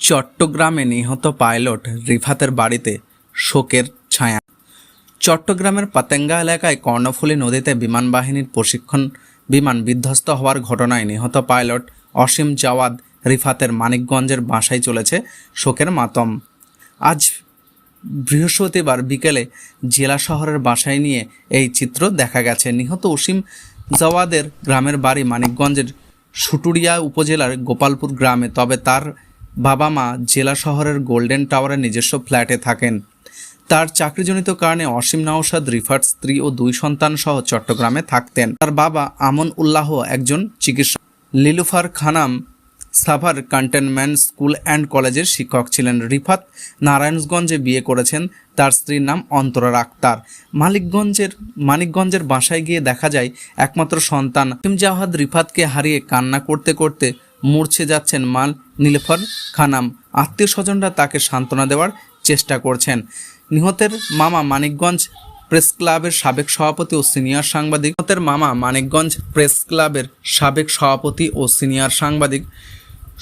চট্টগ্রামে নিহত পাইলট রিফাতের বাড়িতে শোকের ছায়া। চট্টগ্রামের পাতেঙ্গা এলাকায় কর্ণফুলী নদীতে বিমান বাহিনীর প্রশিক্ষণ, বিমান বিধ্বস্ত হওয়ার ঘটনায় নিহত পাইলট অসীম জাওয়াদ রিফাতের মানিকগঞ্জের বাসায় চলেছে শোকের মাতম। আজ বৃহস্পতিবার বিকেলে জেলা শহরের বাসায় নিয়ে এই চিত্র দেখা গেছে। নিহত অসীম জাওয়াদের গ্রামের বাড়ি মানিকগঞ্জের সুটুরিয়া উপজেলার গোপালপুর গ্রামে, তবে তার বাবা মা জেলা শহরের গোল্ডেন টাওয়ারের নিজস্ব ফ্ল্যাটে থাকেন। তার চাকরিজনিত কারণে অসীম নওশাদ রিফাত স্ত্রী ও দুই সন্তান সহ চট্টগ্রামে থাকতেন। তার বাবা আমন উল্লাহ একজন চিকিৎসক। Lilufar Khanam Savar cantonment school and কলেজের শিক্ষক ছিলেন। রিফাত নারায়ণগঞ্জে বিয়ে করেছেন। তার স্ত্রীর নাম অন্তরা আক্তার। মালিকগঞ্জের, মানিকগঞ্জের বাসায় গিয়ে দেখা যায় একমাত্র সন্তান। জাহাদ রিফাতকে হারিয়ে কান্না করতে করতে মূর্ছে যাচ্ছেন মাল নীলফর খানাম। আত্মীয় স্বজনরা তাকে সান্ত্বনা দেওয়ার চেষ্টা করছেন। নিহতের মামা মানিকগঞ্জ প্রেস ক্লাবের সাবেক সভাপতি ও সিনিয়র সাংবাদিক। নিহতের মামা মানিকগঞ্জ প্রেস ক্লাবের সাবেক সভাপতি ও সিনিয়র সাংবাদিক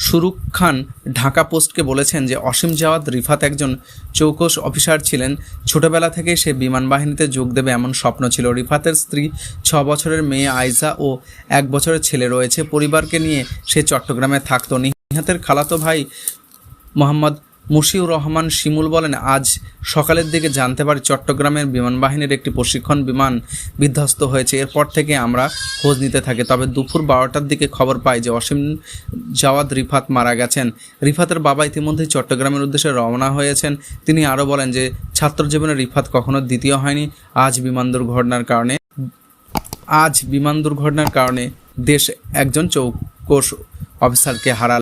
সুরুখ খান ঢাকা পোস্টকে বলেছেন যে অসীম জাওয়াদ রিফাত একজন চৌকস অফিসার ছিলেন। ছোটবেলা থেকে সে বিমান বাহিনীতে যোগ দেবে এমন স্বপ্ন ছিল। রিফাতের স্ত্রী ছ বছরের মেয়ে আইজা ও এক বছরের ছেলে রয়েছে। পরিবারকে নিয়ে সে চট্টগ্রামে থাকত। নিহাতের খালাতো ভাই মোহাম্মদ মুশিউর রহমান শিমুল বলেন, আজ সকালের দিকে জানতে পারি চট্টগ্রামের বিমান বাহিনীর একটি প্রশিক্ষণ বিমান বিধ্বস্ত হয়েছে। এরপর থেকে আমরা খোঁজ নিতে থাকি। তবে দুপুর বারোটার দিকে খবর পাই যে অসীম জাওয়াদ রিফাত মারা গেছেন। রিফাতের বাবা ইতিমধ্যেই চট্টগ্রামের উদ্দেশ্যে রওনা হয়েছেন। তিনি আরও বলেন যে, ছাত্র জীবনে রিফাত কখনো দ্বিতীয় হয়নি। আজ বিমান দুর্ঘটনার কারণে, আজ বিমান দুর্ঘটনার কারণে দেশ একজন চৌকস অফিসারকে হারাল।